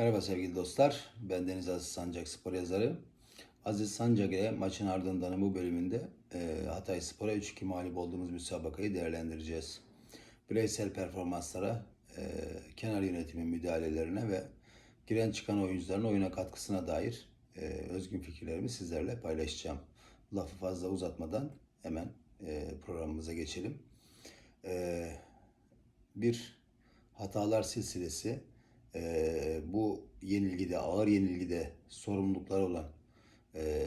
Merhaba sevgili dostlar. Ben Deniz Aziz Sancak spor yazarı. Aziz Sancak ile maçın ardından bu bölümünde e, Hatay Spor'a 3-2 mağlup olduğumuz müsabakayı değerlendireceğiz. Bireysel performanslara, e, kenar yönetimi müdahalelerine ve giren çıkan oyuncuların oyuna katkısına dair e, özgün fikirlerimi sizlerle paylaşacağım. Lafı fazla uzatmadan hemen e, programımıza geçelim. E, bir hatalar silsilesi e, bu yenilgide, ağır yenilgide sorumlulukları olan e,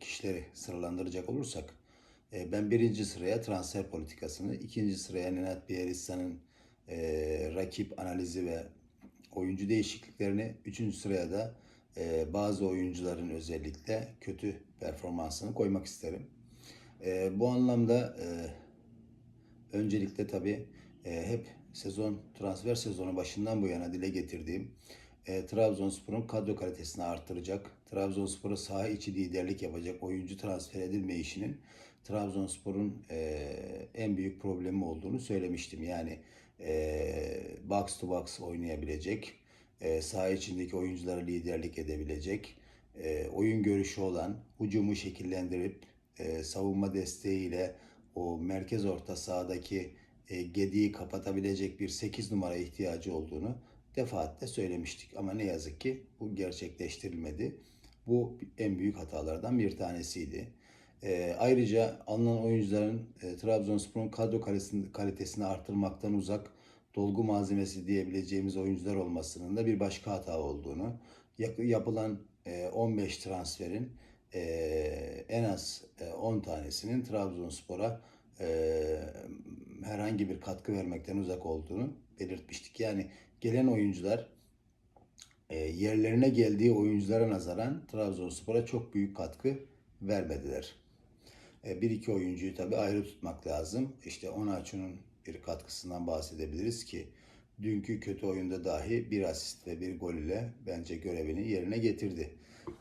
kişileri sıralandıracak olursak e, ben birinci sıraya transfer politikasını, ikinci sıraya Nenad Bielitsa'nın e, rakip analizi ve oyuncu değişikliklerini, üçüncü sıraya da e, bazı oyuncuların özellikle kötü performansını koymak isterim. E, bu anlamda e, öncelikle tabii e, hep sezon transfer sezonu başından bu yana dile getirdiğim e, Trabzonspor'un kadro kalitesini arttıracak, Trabzonspor'a saha içi liderlik yapacak oyuncu transfer edilme işinin Trabzonspor'un e, en büyük problemi olduğunu söylemiştim. Yani e, box to box oynayabilecek, e, saha içindeki oyunculara liderlik edebilecek, e, oyun görüşü olan, hücumu şekillendirip e, savunma desteğiyle o merkez orta sahadaki e, gediği kapatabilecek bir 8 numara ihtiyacı olduğunu defaatle söylemiştik. Ama ne yazık ki bu gerçekleştirilmedi. Bu en büyük hatalardan bir tanesiydi. E, ayrıca alınan oyuncuların e, Trabzonspor'un kadro kalitesini, kalitesini artırmaktan uzak dolgu malzemesi diyebileceğimiz oyuncular olmasının da bir başka hata olduğunu, yapılan e, 15 transferin e, en az e, 10 tanesinin Trabzonspor'a e, herhangi bir katkı vermekten uzak olduğunu belirtmiştik. Yani gelen oyuncular e, yerlerine geldiği oyunculara nazaran Trabzonspor'a çok büyük katkı vermediler. E, bir iki oyuncuyu tabi ayrı tutmak lazım. İşte Onaçu'nun bir katkısından bahsedebiliriz ki dünkü kötü oyunda dahi bir asist ve bir gol ile bence görevini yerine getirdi.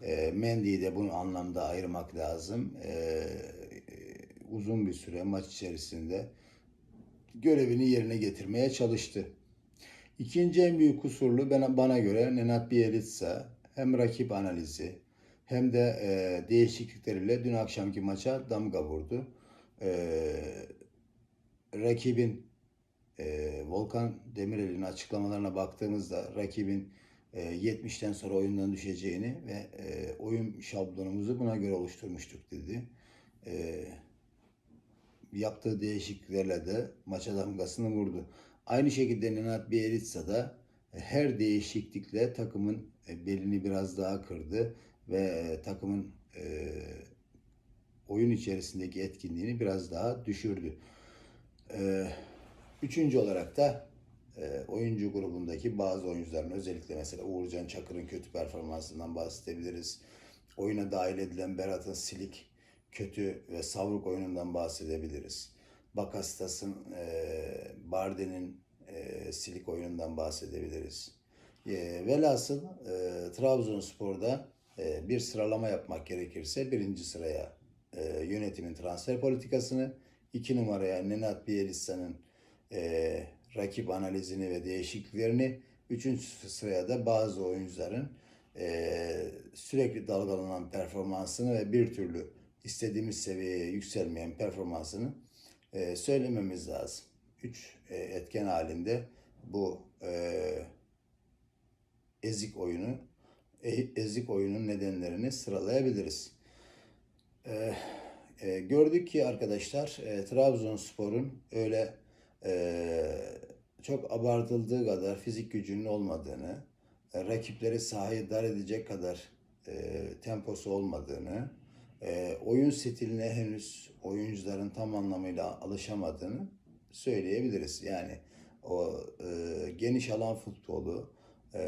E, Mendy'yi de bu anlamda ayırmak lazım. E, uzun bir süre maç içerisinde görevini yerine getirmeye çalıştı. İkinci en büyük kusurlu bana, göre Nenad Bielitsa hem rakip analizi hem de e, değişiklikleriyle dün akşamki maça damga vurdu. E, rakibin e, Volkan Demirel'in açıklamalarına baktığımızda rakibin e, 70'ten sonra oyundan düşeceğini ve e, oyun şablonumuzu buna göre oluşturmuştuk dedi. E, yaptığı değişikliklerle de maça damgasını vurdu. Aynı şekilde Nenad Bielitsa da e, her değişiklikle takımın e, belini biraz daha kırdı ve e, takımın oyun içerisindeki etkinliğini biraz daha düşürdü. Üçüncü olarak da oyuncu grubundaki bazı oyuncuların özellikle mesela Uğurcan Çakır'ın kötü performansından bahsedebiliriz. Oyuna dahil edilen Berat'ın silik kötü ve savruk oyunundan bahsedebiliriz. Bakastas'ın, e, Barden'in e, silik oyunundan bahsedebiliriz. E, velhasıl e, Trabzonspor'da e, bir sıralama yapmak gerekirse birinci sıraya e, yönetimin transfer politikasını, iki numaraya Nenad Bielitsa'nın e, rakip analizini ve değişikliklerini, üçüncü sıraya da bazı oyuncuların e, sürekli dalgalanan performansını ve bir türlü istediğimiz seviyeye yükselmeyen performansını e, söylememiz lazım. Üç e, etken halinde bu e, ezik oyunu e, ezik oyunun nedenlerini sıralayabiliriz. E, e, gördük ki arkadaşlar e, Trabzonspor'un öyle e, çok abartıldığı kadar fizik gücünün olmadığını, e, rakipleri sahayı dar edecek kadar e, temposu olmadığını, e, oyun stiline henüz oyuncuların tam anlamıyla alışamadığını söyleyebiliriz. Yani o e, geniş alan futbolu, e,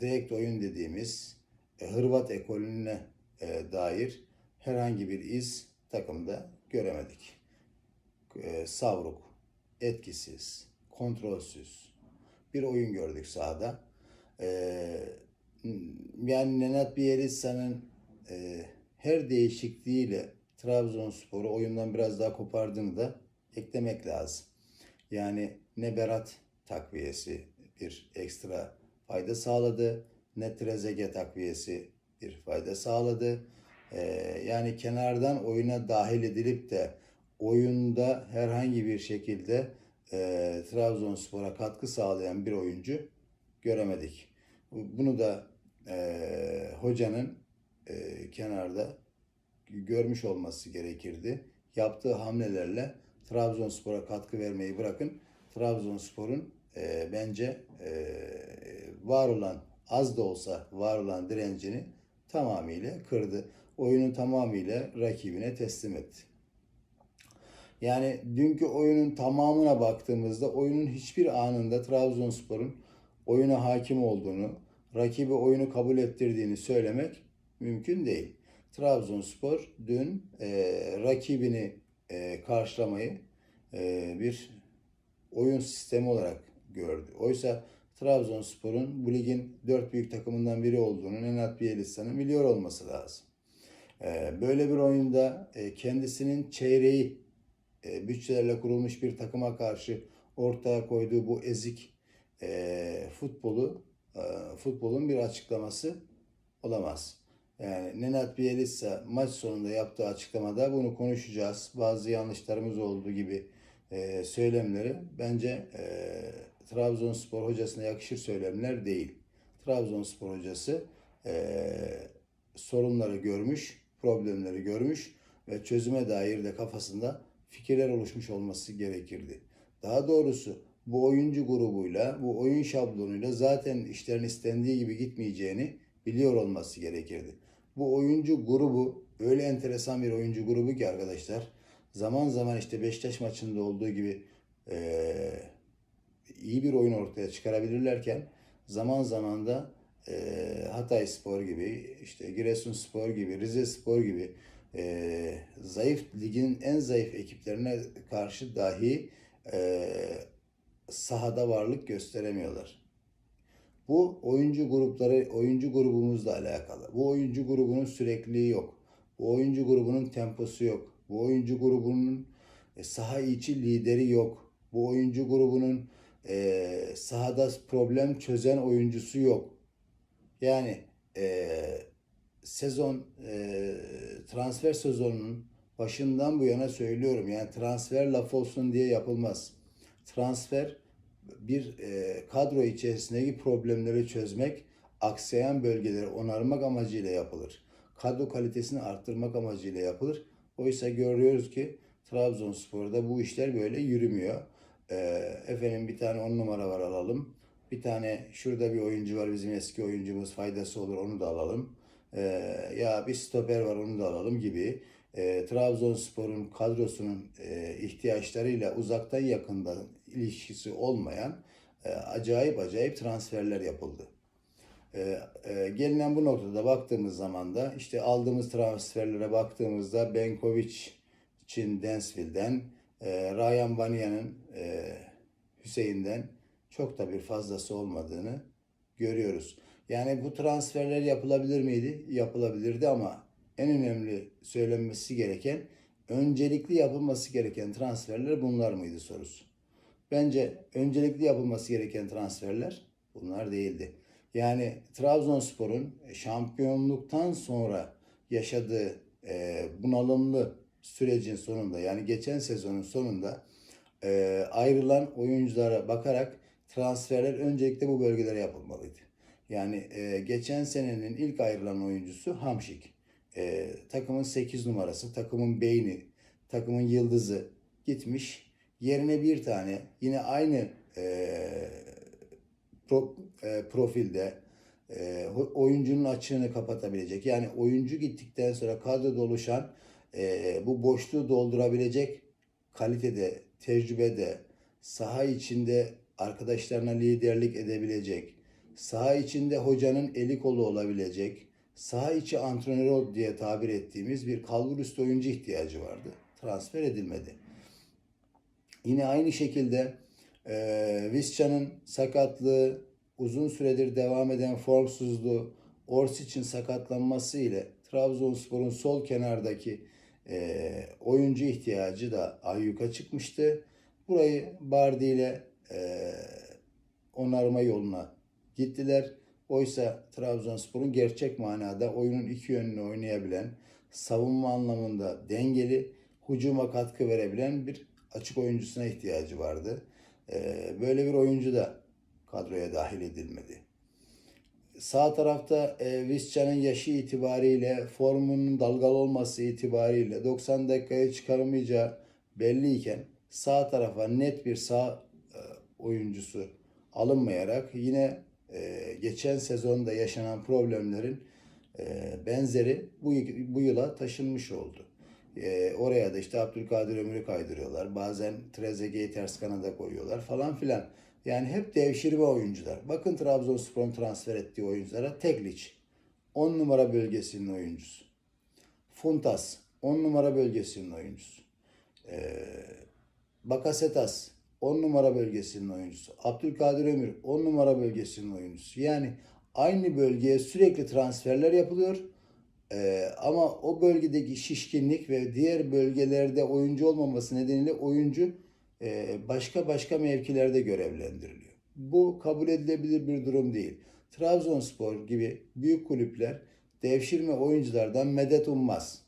direkt oyun dediğimiz e, Hırvat ekolüne e, dair herhangi bir iz takımda göremedik. E, savruk, etkisiz, kontrolsüz bir oyun gördük sahada. E, yani Nenad Bielitsa'nın e, her değişikliğiyle Trabzonspor'u oyundan biraz daha kopardığını da eklemek lazım. Yani ne Berat takviyesi bir ekstra fayda sağladı. Ne Trezeguet takviyesi bir fayda sağladı. Ee, yani kenardan oyuna dahil edilip de oyunda herhangi bir şekilde e, Trabzonspor'a katkı sağlayan bir oyuncu göremedik. Bunu da e, hocanın e, kenarda görmüş olması gerekirdi. Yaptığı hamlelerle Trabzonspor'a katkı vermeyi bırakın. Trabzonspor'un e, bence e, var olan az da olsa var olan direncini tamamıyla kırdı. Oyunu tamamıyla rakibine teslim etti. Yani dünkü oyunun tamamına baktığımızda oyunun hiçbir anında Trabzonspor'un oyuna hakim olduğunu, rakibi oyunu kabul ettirdiğini söylemek mümkün değil. Trabzonspor dün e, rakibini e, karşılamayı e, bir oyun sistemi olarak gördü. Oysa Trabzonspor'un bu ligin dört büyük takımından biri olduğunu Nenad Bielitsa'nın biliyor olması lazım. E, böyle bir oyunda e, kendisinin çeyreği e, bütçelerle kurulmuş bir takıma karşı ortaya koyduğu bu ezik e, futbolu e, futbolun bir açıklaması olamaz. Yani Nenad Bielitsa maç sonunda yaptığı açıklamada bunu konuşacağız. Bazı yanlışlarımız olduğu gibi e, söylemleri bence e, Trabzonspor hocasına yakışır söylemler değil. Trabzonspor hocası e, sorunları görmüş, problemleri görmüş ve çözüme dair de kafasında fikirler oluşmuş olması gerekirdi. Daha doğrusu bu oyuncu grubuyla, bu oyun şablonuyla zaten işlerin istendiği gibi gitmeyeceğini biliyor olması gerekirdi. Bu oyuncu grubu öyle enteresan bir oyuncu grubu ki arkadaşlar zaman zaman işte Beşiktaş maçında olduğu gibi eee, iyi bir oyun ortaya çıkarabilirlerken zaman zaman da eee Hatay Spor gibi, işte Giresun Spor gibi, Rize Spor gibi eee, zayıf ligin en zayıf ekiplerine karşı dahi eee, sahada varlık gösteremiyorlar. Bu oyuncu grupları, oyuncu grubumuzla alakalı. Bu oyuncu grubunun sürekliliği yok. Bu oyuncu grubunun temposu yok. Bu oyuncu grubunun e, saha içi lideri yok. Bu oyuncu grubunun e, sahada problem çözen oyuncusu yok. Yani e, sezon e, transfer sezonunun başından bu yana söylüyorum. Yani transfer laf olsun diye yapılmaz. Transfer bir e, kadro içerisindeki problemleri çözmek, aksayan bölgeleri onarmak amacıyla yapılır. Kadro kalitesini arttırmak amacıyla yapılır. Oysa görüyoruz ki Trabzonspor'da bu işler böyle yürümüyor. E, efendim bir tane on numara var alalım. Bir tane şurada bir oyuncu var bizim eski oyuncumuz faydası olur onu da alalım. E, ya bir stoper var onu da alalım gibi. Trabzonspor'un kadrosunun e, ihtiyaçlarıyla uzaktan yakından ilişkisi olmayan e, acayip acayip transferler yapıldı. E, e, gelinen bu noktada baktığımız zaman da işte aldığımız transferlere baktığımızda Benkovic için Densville'den, e, Ryan Vania'nın e, Hüseyin'den çok da bir fazlası olmadığını görüyoruz. Yani bu transferler yapılabilir miydi? Yapılabilirdi ama en önemli söylenmesi gereken, öncelikli yapılması gereken transferler bunlar mıydı sorusu. Bence öncelikli yapılması gereken transferler bunlar değildi. Yani Trabzonspor'un şampiyonluktan sonra yaşadığı e, bunalımlı sürecin sonunda yani geçen sezonun sonunda e, ayrılan oyunculara bakarak transferler öncelikle bu bölgelere yapılmalıydı. Yani e, geçen senenin ilk ayrılan oyuncusu Hamşik. E, takımın 8 numarası, takımın beyni, takımın yıldızı gitmiş. Yerine bir tane yine aynı e, pro, e, profilde e, oyuncunun açığını kapatabilecek. Yani oyuncu gittikten sonra kadroda oluşan e, bu boşluğu doldurabilecek kalitede, tecrübede, saha içinde arkadaşlarına liderlik edebilecek, saha içinde hocanın eli kolu olabilecek, saha içi antrenör diye tabir ettiğimiz bir kalburüstü oyuncu ihtiyacı vardı. Transfer edilmedi. Yine aynı şekilde e, Visca'nın sakatlığı, uzun süredir devam eden formsuzluğu, Orsic'in sakatlanması ile Trabzonspor'un sol kenardaki e, oyuncu ihtiyacı da ayyuka çıkmıştı. Burayı Bardi ile e, onarma yoluna gittiler. Oysa Trabzonspor'un gerçek manada oyunun iki yönünü oynayabilen, savunma anlamında dengeli, hücuma katkı verebilen bir açık oyuncusuna ihtiyacı vardı. Ee, böyle bir oyuncu da kadroya dahil edilmedi. Sağ tarafta e, Visca'nın yaşı itibariyle, formunun dalgalı olması itibariyle 90 dakikaya çıkaramayacağı belliyken sağ tarafa net bir sağ e, oyuncusu alınmayarak yine e, geçen sezonda yaşanan problemlerin e, benzeri bu, bu yıla taşınmış oldu. E, oraya da işte Abdülkadir Ömür'ü kaydırıyorlar. Bazen Trezeguet'i ters kanada koyuyorlar falan filan. Yani hep devşirme oyuncular. Bakın Trabzonspor'un transfer ettiği oyunculara Teglic 10 numara bölgesinin oyuncusu. Funtas 10 numara bölgesinin oyuncusu. Ee, Bakasetas 10 numara bölgesinin oyuncusu. Abdülkadir Ömür 10 numara bölgesinin oyuncusu. Yani aynı bölgeye sürekli transferler yapılıyor. Ee, ama o bölgedeki şişkinlik ve diğer bölgelerde oyuncu olmaması nedeniyle oyuncu e, başka başka mevkilerde görevlendiriliyor. Bu kabul edilebilir bir durum değil. Trabzonspor gibi büyük kulüpler devşirme oyunculardan medet ummaz.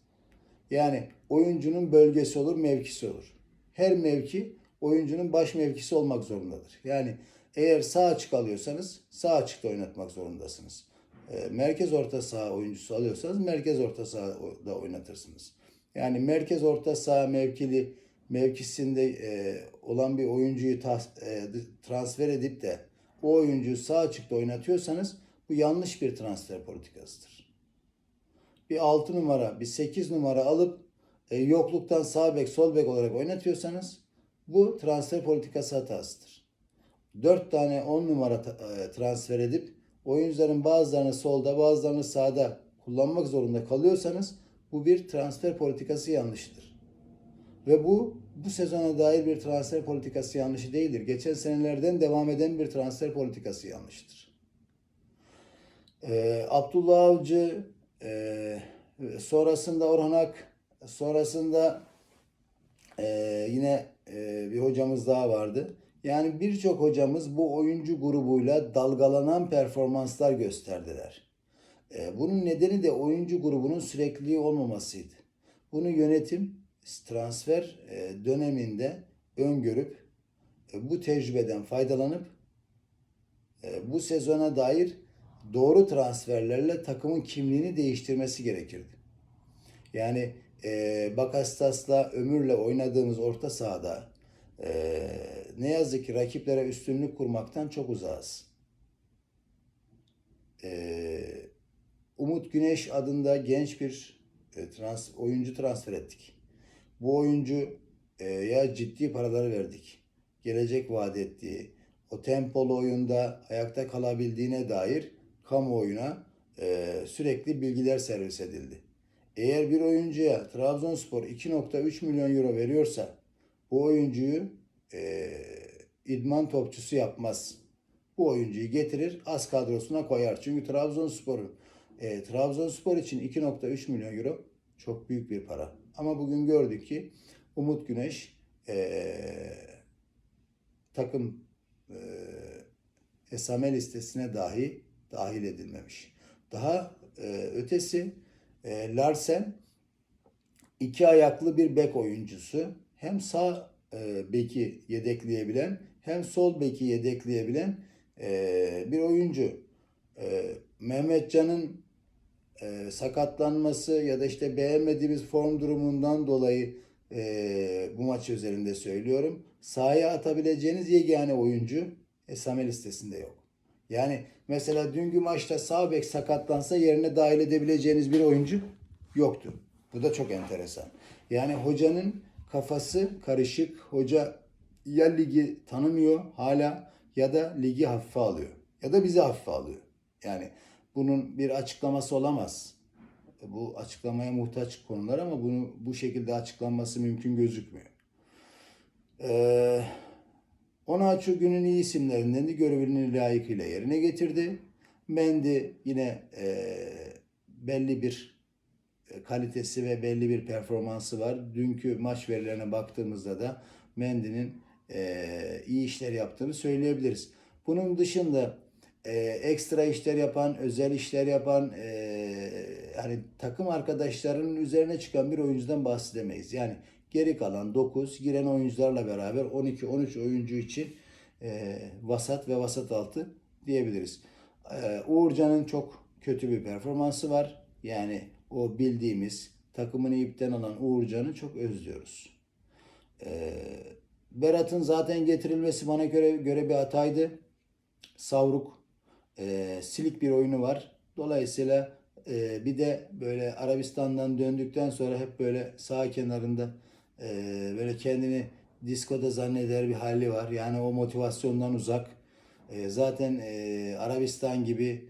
Yani oyuncunun bölgesi olur, mevkisi olur. Her mevki oyuncunun baş mevkisi olmak zorundadır. Yani eğer sağ açık alıyorsanız sağ açıkta oynatmak zorundasınız. E, merkez orta saha oyuncusu alıyorsanız merkez orta sahada oynatırsınız. Yani merkez orta saha mevkili mevkisinde e, olan bir oyuncuyu tas, e, transfer edip de o oyuncuyu sağ açıkta oynatıyorsanız bu yanlış bir transfer politikasıdır. Bir 6 numara, bir 8 numara alıp e, yokluktan sağ bek, sol bek olarak oynatıyorsanız bu transfer politikası hatasıdır. 4 tane 10 numara e, transfer edip oyuncuların bazılarını solda, bazılarını sağda kullanmak zorunda kalıyorsanız bu bir transfer politikası yanlışıdır. Ve bu bu sezona dair bir transfer politikası yanlışı değildir. Geçen senelerden devam eden bir transfer politikası yanlıştır. Ee, Abdullah Avcı, e, sonrasında Orhan Ak, sonrasında e, yine e, bir hocamız daha vardı. Yani birçok hocamız bu oyuncu grubuyla dalgalanan performanslar gösterdiler. E, bunun nedeni de oyuncu grubunun sürekliliği olmamasıydı. Bunu yönetim transfer e, döneminde öngörüp e, bu tecrübeden faydalanıp bu sezona dair doğru transferlerle takımın kimliğini değiştirmesi gerekirdi. Yani e, Bakastas'la Ömür'le oynadığımız orta sahada e, ne yazık ki rakiplere üstünlük kurmaktan çok uzağız. E, Umut Güneş adında genç bir e, trans, oyuncu transfer ettik. Bu oyuncu e, ya ciddi paralar verdik. Gelecek vaat ettiği, o tempolu oyunda ayakta kalabildiğine dair kamuoyuna e, sürekli bilgiler servis edildi. Eğer bir oyuncuya Trabzonspor 2.3 milyon euro veriyorsa bu oyuncuyu e, idman topçusu yapmaz. Bu oyuncuyu getirir az kadrosuna koyar. Çünkü Trabzonspor e, Trabzonspor için 2.3 milyon euro çok büyük bir para. Ama bugün gördük ki Umut Güneş e, takım e, esame listesine dahi dahil edilmemiş. Daha e, ötesi e, Larsen iki ayaklı bir bek oyuncusu. Hem sağ e, beki yedekleyebilen hem sol beki yedekleyebilen e, bir oyuncu. E, Mehmetcan'ın e, sakatlanması ya da işte beğenmediğimiz form durumundan dolayı e, bu maç üzerinde söylüyorum. Sahaya atabileceğiniz yegane oyuncu Esame listesinde yok. Yani mesela dünkü maçta sağ bek sakatlansa yerine dahil edebileceğiniz bir oyuncu yoktu. Bu da çok enteresan. Yani hocanın kafası karışık. Hoca ya ligi tanımıyor hala ya da ligi hafife alıyor. Ya da bizi hafife alıyor. Yani bunun bir açıklaması olamaz. Bu açıklamaya muhtaç konular ama bunu bu şekilde açıklanması mümkün gözükmüyor. Ee, Onaçu günün iyi isimlerinden de görevini layıkıyla yerine getirdi. Mendi yine e, belli bir kalitesi ve belli bir performansı var. Dünkü maç verilerine baktığımızda da Mendy'nin e, iyi işler yaptığını söyleyebiliriz. Bunun dışında e, ekstra işler yapan, özel işler yapan, e, hani takım arkadaşlarının üzerine çıkan bir oyuncudan bahsedemeyiz. Yani geri kalan 9 giren oyuncularla beraber 12-13 oyuncu için e, vasat ve vasat altı diyebiliriz. E, Uğurcan'ın çok kötü bir performansı var. Yani o bildiğimiz takımını ipten alan Uğurcan'ı çok özlüyoruz. E, Berat'ın zaten getirilmesi bana göre göre bir hataydı. Savruk, e, silik bir oyunu var. Dolayısıyla e, bir de böyle Arabistan'dan döndükten sonra hep böyle sağ kenarında e, böyle kendini diskoda zanneder bir hali var. Yani o motivasyondan uzak. Zaten e, Arabistan gibi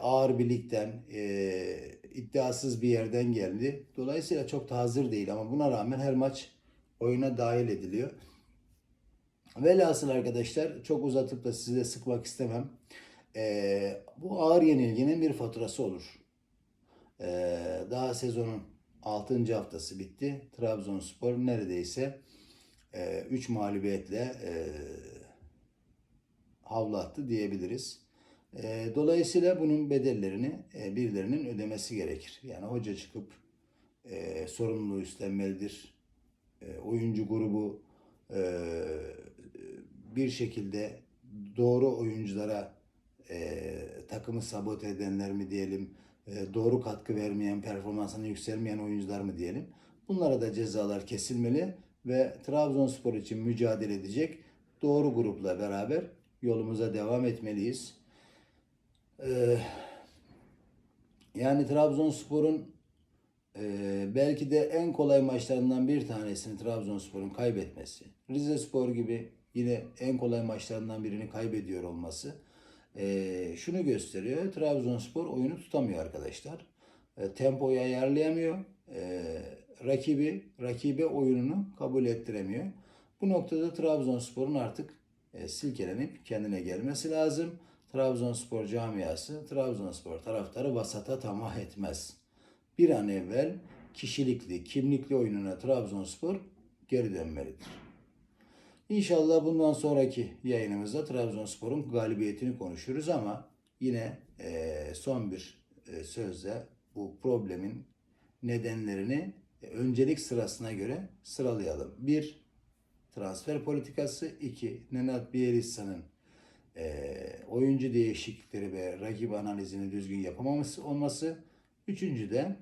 ağır bir ligden, e, iddiasız bir yerden geldi. Dolayısıyla çok da hazır değil ama buna rağmen her maç oyuna dahil ediliyor. Velhasıl arkadaşlar çok uzatıp da size sıkmak istemem. Ee, bu ağır yenilginin bir faturası olur. Ee, daha sezonun 6. haftası bitti. Trabzonspor neredeyse 3 mağlubiyetle e, havlu attı diyebiliriz. Dolayısıyla bunun bedellerini e, birilerinin ödemesi gerekir. Yani hoca çıkıp e, sorumluluğu üstlenmelidir. Oyuncu grubu bir şekilde doğru oyunculara takımı sabote edenler mi diyelim, doğru katkı vermeyen, performansına yükselmeyen oyuncular mı diyelim. Bunlara da cezalar kesilmeli ve Trabzonspor için mücadele edecek doğru grupla beraber yolumuza devam etmeliyiz. Ee, yani Trabzonspor'un e, belki de en kolay maçlarından bir tanesini Trabzonspor'un kaybetmesi. Rizespor gibi yine en kolay maçlarından birini kaybediyor olması e, şunu gösteriyor. Trabzonspor oyunu tutamıyor arkadaşlar. E, tempoyu ayarlayamıyor. E, rakibi rakibe oyununu kabul ettiremiyor. Bu noktada Trabzonspor'un artık e, silkelenip kendine gelmesi lazım. Trabzonspor camiası, Trabzonspor taraftarı vasata tamah etmez. Bir an evvel kişilikli, kimlikli oyununa Trabzonspor geri dönmelidir. İnşallah bundan sonraki yayınımızda Trabzonspor'un galibiyetini konuşuruz ama yine e, son bir e, sözle bu problemin nedenlerini e, öncelik sırasına göre sıralayalım. Bir, transfer politikası. iki Nenad Bielitsa'nın e, oyuncu değişiklikleri ve rakip analizini düzgün yapamaması olması. Üçüncü de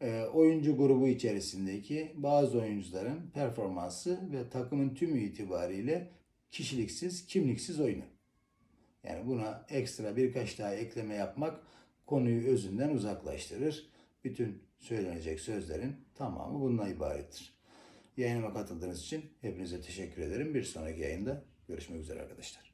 e, oyuncu grubu içerisindeki bazı oyuncuların performansı ve takımın tümü itibariyle kişiliksiz, kimliksiz oyunu. Yani buna ekstra birkaç daha ekleme yapmak konuyu özünden uzaklaştırır. Bütün söylenecek sözlerin tamamı bundan ibarettir. Yayınıma katıldığınız için hepinize teşekkür ederim. Bir sonraki yayında görüşmek üzere arkadaşlar.